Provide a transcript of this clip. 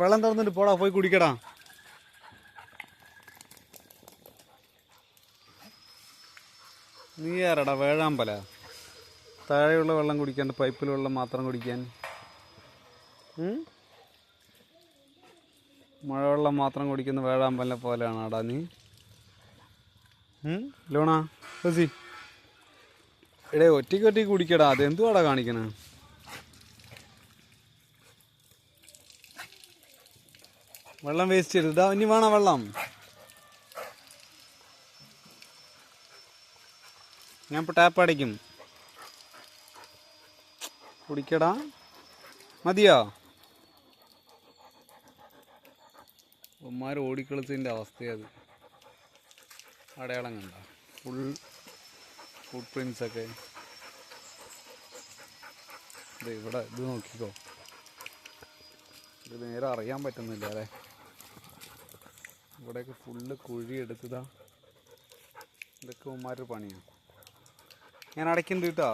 വെള്ളം തുറന്നിട്ട് പോടാ പോയി കുടിക്കടാ. നീ ആരടാ വേഴാമ്പല? താഴെയുള്ള വെള്ളം കുടിക്കാണ്ട് പൈപ്പിൽ വെള്ളം മാത്രം കുടിക്കാൻ? മഴവെള്ളം മാത്രം കുടിക്കുന്ന വേഴാമ്പലിനെ പോലെയാണ് അടാ നീ? ലോണാ എടേ ഒറ്റയ്ക്ക് ഒറ്റയ്ക്ക് കുടിക്കടാ അതെന്തുവാടാ കാണിക്കണേ? വെള്ളം വേസ്റ്റ് ചെയ്തു ഇതാ ഇനി വേണോ വെള്ളം? ഞാൻ ഇപ്പോൾ ടാപ്പ് അടയ്ക്കും കുടിക്കടാ. മതിയോ? ഉമ്മാർ ഓടിക്കളിച്ചതിന്റെ അവസ്ഥയത് അടയാളം കണ്ട. ഫുൾ ഫുട് പ്രിൻസ് ഒക്കെ. ഇത് ഇവിടെ ഇത് നോക്കിക്കോ. ഇത് നേരെ അറിയാൻ പറ്റുന്നില്ല അല്ലേ? ഇവിടെയൊക്കെ ഫുള്ള് കുഴി എടുത്തതാ. ഇതൊക്കെ ഉമ്മാരുടെ പണിയാണ് ഞാൻ അടയ്ക്കുന്നുണ്ട് കേട്ടോ